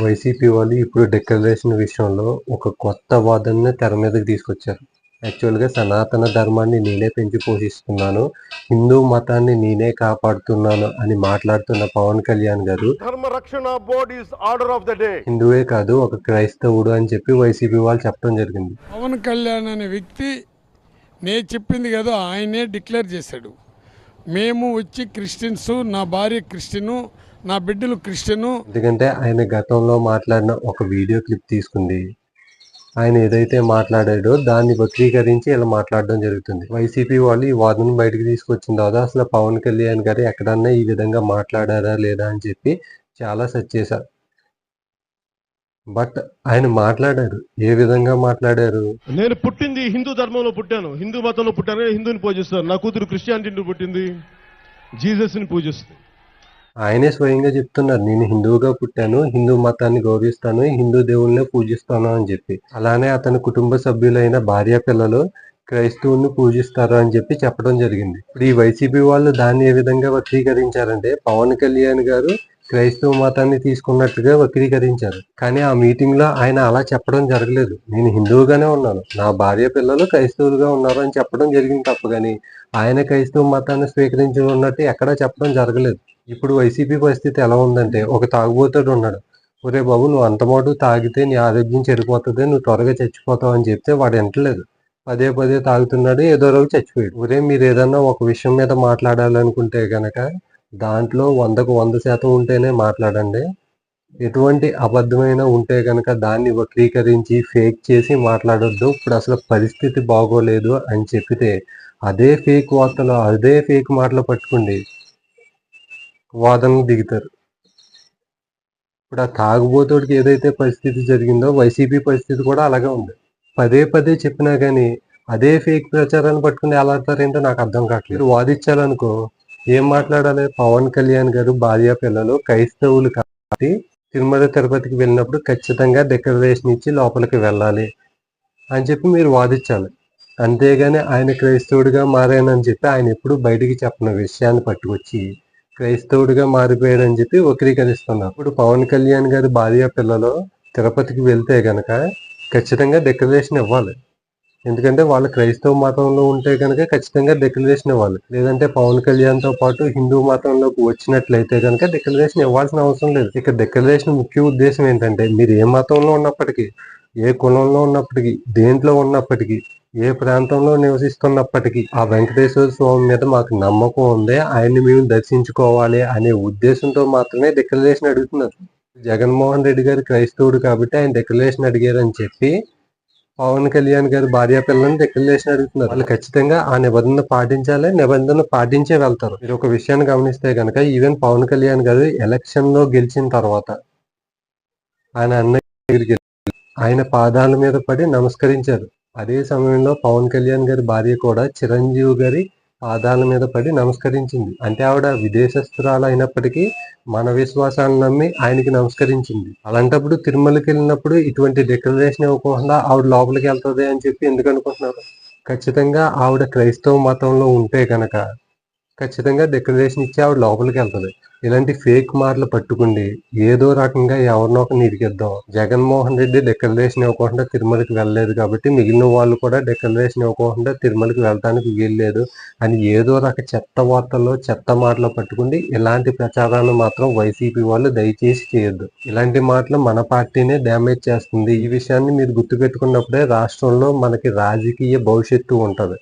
YCP వాళ్ళు ఇప్పుడు declaration విషయంలో ఒక కొత్త వాదనని తెర మీదకి తీసుకొచ్చారు. యాక్చువల్గా సనాతన ధర్మాన్ని నేనే పెంచి పోషిస్తున్నాను హిందూ మతాన్ని నేనే కాపాడుతున్నాను అని మాట్లాడుతున్న పవన్ కళ్యాణ్ గారు Dharma Rakshana board order of the day. హిందువే కాదు ఒక క్రైస్తవుడు అని చెప్పి వైసీపీ వాళ్ళు చెప్పడం జరిగింది. పవన్ కళ్యాణ్ అనే వ్యక్తి నేను చెప్పింది కదా ఆయనే డిక్లేర్ చేశాడు. మేము వచ్చి క్రిస్టియన్స్ నా భార్య క్రిస్టియను నా బిడ్డలు క్రిస్టియను. ఎందుకంటే ఆయన గతంలో మాట్లాడిన ఒక వీడియో క్లిప్ తీసుకుంది. ఆయన ఏదైతే మాట్లాడాడో దాన్ని వక్రీకరించి ఇలా మాట్లాడడం జరుగుతుంది. వైసీపీ వాళ్ళు ఈ వాదన బయటకు తీసుకొచ్చిన తర్వాత అసలు పవన్ కళ్యాణ్ గారు ఎక్కడన్నా ఈ విధంగా మాట్లాడారా లేదా అని చెప్పి చాలా సెర్చ్ చేశారు. బట్ ఆయన మాట్లాడారు ఏ విధంగా మాట్లాడారు? నేను పుట్టింది హిందూ ధర్మంలో పుట్టాను. హిందూ మతంలో పుట్టాను. హిందూని పూజిస్తాను. నా కూతురు క్రిస్టియానిటీని పుట్టింది. జీసస్ని పూజిస్తుంది. ఆయనే స్వయంగా చెప్తున్నారు నేను హిందువుగా పుట్టాను హిందూ మతాన్ని గౌరవిస్తాను హిందూ దేవుళ్ళనే పూజిస్తాను అని చెప్పి. అలానే అతని కుటుంబ సభ్యులైన భార్య పిల్లలు క్రైస్తవుని పూజిస్తారు అని చెప్పి చెప్పడం జరిగింది. ఇప్పుడు ఈ వైసీపీ వాళ్ళు దాన్ని ఏ విధంగా వక్రీకరించారంటే పవన్ కళ్యాణ్ గారు క్రైస్తవ మతాన్ని తీసుకున్నట్టుగా వక్రీకరించారు. కానీ ఆ మీటింగ్లో ఆయన అలా చెప్పడం జరగలేదు. నేను హిందువుగానే ఉన్నాను. నా భార్య పిల్లలు క్రైస్తవులుగా ఉన్నారు అని చెప్పడం జరిగింది తప్ప. కానీ ఆయన క్రైస్తవ మతాన్ని స్వీకరించి ఉన్నట్టు ఎక్కడా చెప్పడం జరగలేదు. ఇప్పుడు వైసీపీ పరిస్థితి ఎలా ఉందంటే ఒక తాగుబోతుడు ఉన్నాడు. ఒరే బాబు నువ్వు అంతమాటు తాగితే నీ ఆరోగ్యం చెడిపోతుంది నువ్వు త్వరగా చచ్చిపోతావు అని చెప్తే వాడు వింటలేదు పదే పదే తాగుతున్నాడు ఏదో రోజు చచ్చిపోయాడు. ఒరే మీరు ఏదన్నా ఒక విషయం మీద మాట్లాడాలనుకుంటే గనక దాంట్లో వందకు వంద శాతం ఉంటేనే మాట్లాడండి. ఎటువంటి అబద్ధమైన ఉంటే కనుక దాన్ని వక్రీకరించి ఫేక్ చేసి మాట్లాడొద్దు. ఇప్పుడు అసలు పరిస్థితి బాగోలేదు అని చెప్పితే అదే ఫేక్ వార్తలు అదే ఫేక్ మాటలు పట్టుకోండి. వాదనకు దిగుతారు. ఇప్పుడు ఆ తాగుబోతోడికి ఏదైతే పరిస్థితి జరిగిందో వైసీపీ పరిస్థితి కూడా అలాగే ఉంది. పదే పదే చెప్పినా కానీ అదే ఫేక్ ప్రచారాన్ని పట్టుకుని ఎలా అవుతారేంటో నాకు అర్థం కావట్లేదు. వాదించాలనుకో ఏం మాట్లాడాలి? పవన్ కళ్యాణ్ గారు భార్య పిల్లలు క్రైస్తవులు కాబట్టి తిరుమల తిరుపతికి వెళ్ళినప్పుడు ఖచ్చితంగా డిక్లరేషన్ ఇచ్చి లోపలికి వెళ్ళాలి అని చెప్పి మీరు వాదించాలి. అంతేగాని ఆయన క్రైస్తవుడిగా మారానని చెప్పి ఆయన ఎప్పుడు బయటికి చెప్పిన విషయాన్ని పట్టుకొచ్చి క్రైస్తవుడిగా మారిపోయాడని చెప్పి వక్రీకరిస్తున్నారు. ఇప్పుడు పవన్ కళ్యాణ్ గారి భార్య పిల్లలు తిరుపతికి వెళ్తే గనక ఖచ్చితంగా డిక్లరేషన్ ఇవ్వాలి. ఎందుకంటే వాళ్ళు క్రైస్తవ మతంలో ఉంటే కనుక ఖచ్చితంగా డిక్లరేషన్ ఇవ్వాలి. లేదంటే పవన్ కళ్యాణ్తో పాటు హిందూ మతంలోకి వచ్చినట్లయితే కనుక డిక్లరేషన్ ఇవ్వాల్సిన అవసరం లేదు. ఇక డిక్లరేషన్ ముఖ్య ఉద్దేశం ఏంటంటే మీరు ఏ మతంలో ఉన్నప్పటికీ ఏ కులంలో ఉన్నప్పటికీ దేంట్లో ఉన్నప్పటికీ ఏ ప్రాంతంలో నివసిస్తున్నప్పటికీ ఆ వెంకటేశ్వర స్వామి మీద మాకు నమ్మకం ఉంది ఆయన్ని మేము దర్శించుకోవాలి అనే ఉద్దేశంతో మాత్రమే డిక్లరేషన్ అడుగుతున్నారు. జగన్మోహన్ రెడ్డి గారు క్రైస్తవుడు కాబట్టి ఆయన డిక్లరేషన్ అడిగారని చెప్పి పవన్ కళ్యాణ్ గారి భార్య పిల్లల్ని డిక్లరేషన్ అడుగుతున్నారు. వాళ్ళు ఖచ్చితంగా ఆ నిబంధన పాటించాలి నిబంధన పాటించే వెళ్తారు. మీరు ఒక విషయాన్ని గమనిస్తే కనుక ఈవెన్ పవన్ కళ్యాణ్ గారు ఎలక్షన్లో గెలిచిన తర్వాత ఆయన అన్నయ్య దగ్గరికి ఆయన పాదాల మీద పడి నమస్కరించారు. అదే సమయంలో పవన్ కళ్యాణ్ గారి భార్య కూడా చిరంజీవి గారి పాదాల మీద పడి నమస్కరించింది. అంటే ఆవిడ విదేశస్తురాలు అయినప్పటికీ మన విశ్వాసాన్ని నమ్మి ఆయనకి నమస్కరించింది. అలాంటప్పుడు తిరుమలకి వెళ్ళినప్పుడు ఇటువంటి డిక్లరేషన్ ఇవ్వకుండా ఆవిడ లోపలికి వెళ్తుంది అని చెప్పి ఎందుకు అనుకుంటున్నారు? ఖచ్చితంగా ఆవిడ క్రైస్తవ మతంలో ఉంటే కనుక ఖచ్చితంగా డిక్లరేషన్ ఇచ్చి ఆవిడ లోపలికి వెళ్తుంది. ఇలాంటి ఫేక్ మార్లు పట్టుకుండి ఏదో రకంగా ఎవరినో ఒకరిని ఇరికిద్దాం. జగన్మోహన్ రెడ్డి డిక్లరేషన్ ఇవ్వకుండా తిరుమలకి వెళ్ళలేదు కాబట్టి మిగిలిన వాళ్ళు కూడా డిక్లరేషన్ ఇవ్వకుండా తిరుమలకి వెళ్ళడానికి వీల్లేదు అని ఏదో రక చెత్త వార్తల్లో చెత్త మాటలు పట్టుకుండి ఇలాంటి ప్రచారాన్ని మాత్రం వైసీపీ వాళ్ళు దయచేసి చేయొద్దు. ఇలాంటి మాటలు మన పార్టీనే డ్యామేజ్ చేస్తుంది. ఈ విషయాన్ని మీరు గుర్తుపెట్టుకున్నప్పుడే రాష్ట్రంలో మనకి రాజకీయ భవిష్యత్తు ఉంటది.